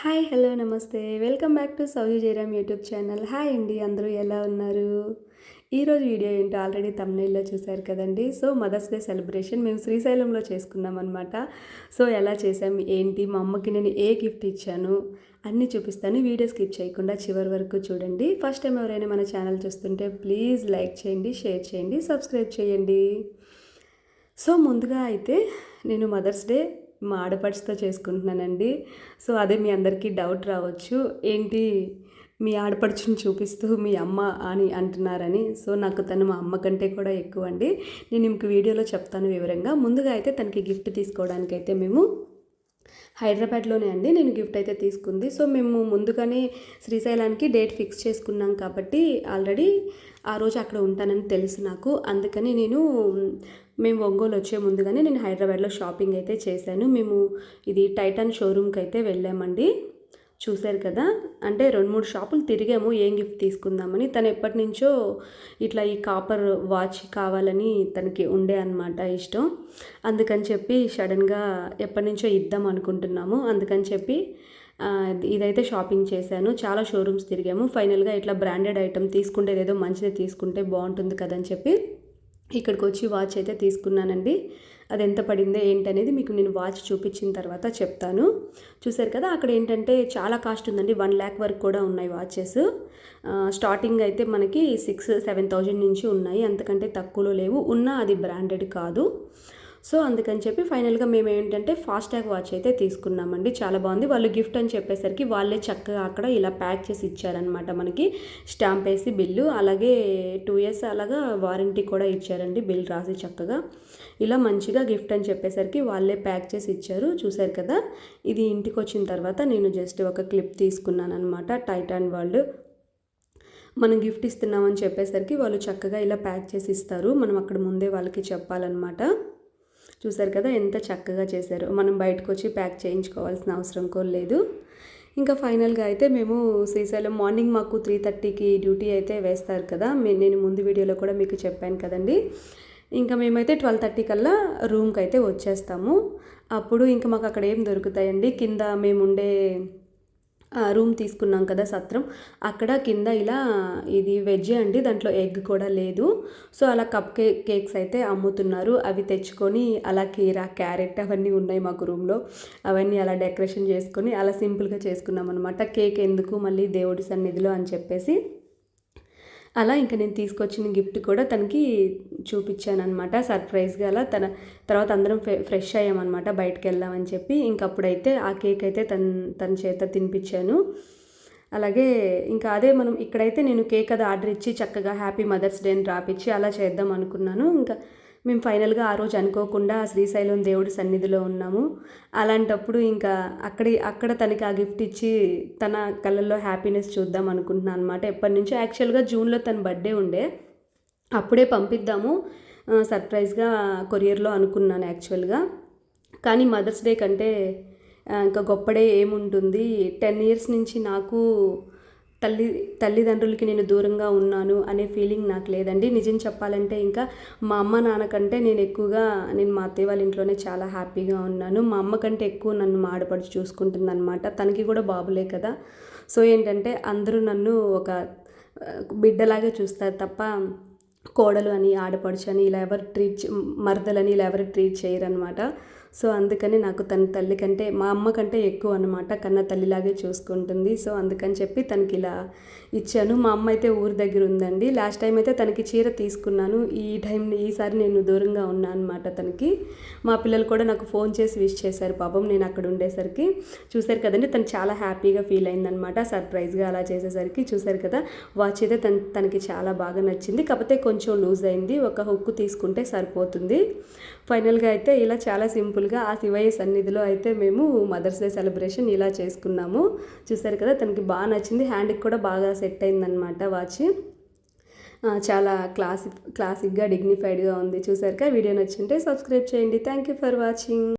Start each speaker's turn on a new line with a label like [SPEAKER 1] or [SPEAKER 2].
[SPEAKER 1] Hi hello నమస్తే. Welcome back to Sowju Jayaram YouTube channel. Hi అండి అందరూ ఎలా ఉన్నారు? ఈరోజు వీడియో ఏంటో ఆల్రెడీ తమిళలో చూశారు కదండి. సో మదర్స్ డే సెలబ్రేషన్ మేము శ్రీశైలంలో చేసుకున్నాం అనమాట సో ఎలా చేసాం ఏంటి మా అమ్మకి నేను ఏ గిఫ్ట్ ఇచ్చాను అన్నీ చూపిస్తాను. వీడియో స్కిప్ చేయకుండా చివరి వరకు చూడండి. ఫస్ట్ టైం ఎవరైనా మన ఛానల్ చూస్తుంటే ప్లీజ్ లైక్ చేయండి షేర్ చేయండి సబ్స్క్రైబ్ చేయండి. సో ముందుగా అయితే నేను మదర్స్ డే మా ఆడపడుచుతో చేసుకుంటున్నానండి. సో అదే మీ అందరికీ డౌట్ రావచ్చు. ఏంటి మీ ఆడపడుచుని చూపిస్తూ మీ అమ్మ అని అంటున్నారని. సో నాకు తను మా అమ్మ కంటే కూడా ఎక్కువ అండి నేను ఇంక వీడియోలో చెప్తాను వివరంగా. ముందుగా అయితే తనకి గిఫ్ట్ తీసుకోవడానికైతే మేము హైదరాబాద్లోనే అండి. నేను గిఫ్ట్ అయితే తీసుకుంది. సో మేము ముందుగానే శ్రీశైలానికి డేట్ ఫిక్స్ చేసుకున్నాం కాబట్టి ఆల్రెడీ ఆ రోజు అక్కడ ఉంటానని తెలుసు నాకు. అందుకని నేను మేము ఒంగోలు వచ్చే ముందుగానే నేను హైదరాబాద్లో షాపింగ్ అయితే చేశాను. మేము ఇది టైటాన్ షోరూమ్కి అయితే వెళ్ళామండి. చూశారు కదా? అంటే రెండు మూడు షాపులు తిరిగాము ఏం గిఫ్ట్ తీసుకుందామని. తను ఎప్పటి నుంచో ఇట్లా ఈ కాపర్ వాచ్ కావాలని తనకి ఉండే అనమాట ఇష్టం. అందుకని చెప్పి సడన్గా ఎప్పటి నుంచో ఇద్దాం అనుకుంటున్నాము. అందుకని చెప్పి ఇదైతే షాపింగ్ చేశాను. చాలా షోరూమ్స్ తిరిగాము. ఫైనల్గా ఇట్లా బ్రాండెడ్ ఐటెం తీసుకుంటే ఏదో మంచిది తీసుకుంటే బాగుంటుంది కదని చెప్పి ఇక్కడికి వచ్చి వాచ్ అయితే తీసుకున్నానండి. అది ఎంత పడిందో ఏంటనేది మీకు నేను వాచ్ చూపించిన తర్వాత చెప్తాను. చూసారు కదా అక్కడ ఏంటంటే చాలా కాస్ట్ ఉందండి. వన్ ల్యాక్ వరకు కూడా ఉన్నాయి వాచెస్. స్టార్టింగ్ అయితే మనకి సిక్స్ సెవెన్ థౌజండ్ నుంచి ఉన్నాయి. అంతకంటే తక్కువలో లేవు. ఉన్నా అది బ్రాండెడ్ కాదు. సో అందుకని చెప్పి ఫైనల్గా మేము ఏంటంటే ఫాస్ట్ వాచ్ అయితే తీసుకున్నామండి. చాలా బాగుంది. వాళ్ళు గిఫ్ట్ అని చెప్పేసరికి వాళ్ళే చక్కగా అక్కడ ఇలా ప్యాక్ చేసి ఇచ్చారనమాట మనకి. స్టాంప్ వేసి బిల్లు అలాగే టూ ఇయర్స్ అలాగా వారంటీ కూడా ఇచ్చారండి బిల్ రాసి చక్కగా. ఇలా మంచిగా గిఫ్ట్ అని చెప్పేసరికి వాళ్ళే ప్యాక్ చేసి ఇచ్చారు. చూశారు కదా? ఇది ఇంటికి వచ్చిన తర్వాత నేను జస్ట్ ఒక క్లిప్ తీసుకున్నాను అనమాట టైటాన్ వరల్డ్ మనం గిఫ్ట్ ఇస్తున్నామని చెప్పేసరికి వాళ్ళు చక్కగా ఇలా ప్యాక్ చేసి ఇస్తారు. మనం అక్కడ ముందే వాళ్ళకి చెప్పాలన్నమాట. చూసారు కదా ఎంత చక్కగా చేశారు. మనం బయటకు వచ్చి ప్యాక్ చేయించుకోవాల్సిన అవసరం కూడా లేదు. ఇంకా ఫైనల్గా అయితే మేము శ్రీశైలం మార్నింగ్ మాకు త్రీ థర్టీకి డ్యూటీ అయితే వేస్తారు కదా. నేను ముందు వీడియోలో కూడా మీకు చెప్పాను కదండి. ఇంకా మేమైతే ట్వెల్వ్ థర్టీ కల్లా రూమ్కి అయితే వచ్చేస్తాము. అప్పుడు ఇంకా మాకు అక్కడ ఏం దొరుకుతాయండి? కింద మేము ఉండే రూమ్ తీసుకున్నాం కదా సత్రం. అక్కడ కింద ఇలా ఇది వెజ్ అండి దాంట్లో ఎగ్ కూడా లేదు. సో అలా కప్ కేక్ కేక్స్ అయితే అమ్ముతున్నారు. అవి తెచ్చుకొని అలా కీరా క్యారెట్ అవన్నీ ఉన్నాయి మాకు రూమ్లో. అవన్నీ అలా డెకరేషన్ చేసుకొని అలా సింపుల్గా చేసుకున్నాం అనమాట కేక్ ఎందుకు మళ్ళీ దేవుడి సన్నిధిలో అని చెప్పేసి. అలా ఇంకా నేను తీసుకొచ్చిన గిఫ్ట్ కూడా తనకి చూపించాను అనమాట సర్ప్రైజ్గా అలా తన తర్వాత అందరం ఫ్రెష్ అయ్యామన్నమాట బయటకు వెళ్దామని చెప్పి. ఇంకప్పుడైతే ఆ కేక్ అయితే తన తన చేత తినిపించాను. అలాగే ఇంకా అదే మనం ఇక్కడైతే నేను కేక్ అది ఆర్డర్ ఇచ్చి చక్కగా హ్యాపీ మదర్స్ డే అని రాపిచ్చి అలా చేద్దాం అనుకున్నాను. ఇంకా మేము ఫైనల్గా ఆ రోజు అనుకోకుండా శ్రీశైలం దేవుడి సన్నిధిలో ఉన్నాము. అలాంటప్పుడు ఇంకా అక్కడి అక్కడ తనకి ఆ గిఫ్ట్ ఇచ్చి తన కళ్ళల్లో హ్యాపీనెస్ చూద్దాం అనుకుంటున్నాను అనమాట ఎప్పటి నుంచో యాక్చువల్గా జూన్లో తన బర్త్డే ఉండే. అప్పుడే పంపిద్దాము. సర్ప్రైజ్గా కొరియర్లో అనుకున్నాను యాక్చువల్గా. కానీ మదర్స్ డే కంటే ఇంకా గొప్పడే ఏముంటుంది? టెన్ ఇయర్స్ నుంచి నాకు తల్లి తల్లిదండ్రులకి నేను దూరంగా ఉన్నాను అనే ఫీలింగ్ నాకు లేదండి. నిజం చెప్పాలంటే ఇంకా మా అమ్మ నాన్న కంటే నేను ఎక్కువగా నేను మా అత్తయ్య వాళ్ళ ఇంట్లోనే చాలా హ్యాపీగా ఉన్నాను. మా అమ్మ కంటే ఎక్కువ నన్ను మాడపడి చూసుకుంటుంది అనమాట తనకి కూడా బాబులే కదా. సో ఏంటంటే అందరూ నన్ను ఒక బిడ్డలాగే చూస్తారు తప్ప కోడలు అని ఆడపడుచు అని ఇలా ఎవరు ట్రీట్ మరదలని ఇలా ఎవరు ట్రీట్ చేయరనమాట సో అందుకని నాకు తన తల్లి కంటే మా అమ్మ కంటే ఎక్కువ అనమాట కన్న తల్లిలాగే చూసుకుంటుంది. సో అందుకని చెప్పి తనకి ఇలా ఇచ్చాను. మా అమ్మ అయితే ఊరి దగ్గర ఉందండి. లాస్ట్ టైం అయితే తనకి చీర తీసుకున్నాను. ఈ టైం ఈసారి నేను దూరంగా ఉన్నాను అనమాట తనకి. మా పిల్లలు కూడా నాకు ఫోన్ చేసి విష్ చేశారు పాపం నేను అక్కడ ఉండేసరికి. చూశారు కదండి తను చాలా హ్యాపీగా ఫీల్ అయిందనమాట సర్ప్రైజ్గా అలా చేసేసరికి. చూశారు కదా వాచ్ అయితే తన తనకి చాలా బాగా నచ్చింది. కాకపోతే కొంచెం లూజ్ అయింది. ఒక హుక్కు తీసుకుంటే సరిపోతుంది. ఫైనల్గా అయితే ఇలా చాలా సింపుల్ సింపుల్గా ఆ శివయ్య సన్నిధిలో అయితే మేము మదర్స్ డే సెలబ్రేషన్ ఇలా చేసుకున్నాము. చూసారు కదా తనకి బాగా నచ్చింది. హ్యాండ్కి కూడా బాగా సెట్ అయిందనమాట వాచ్. చాలా క్లాసిక్ క్లాసిక్గా డిగ్నిఫైడ్గా ఉంది. చూసారుగా వీడియో నచ్చింటే సబ్స్క్రైబ్ చేయండి. Thank you for watching.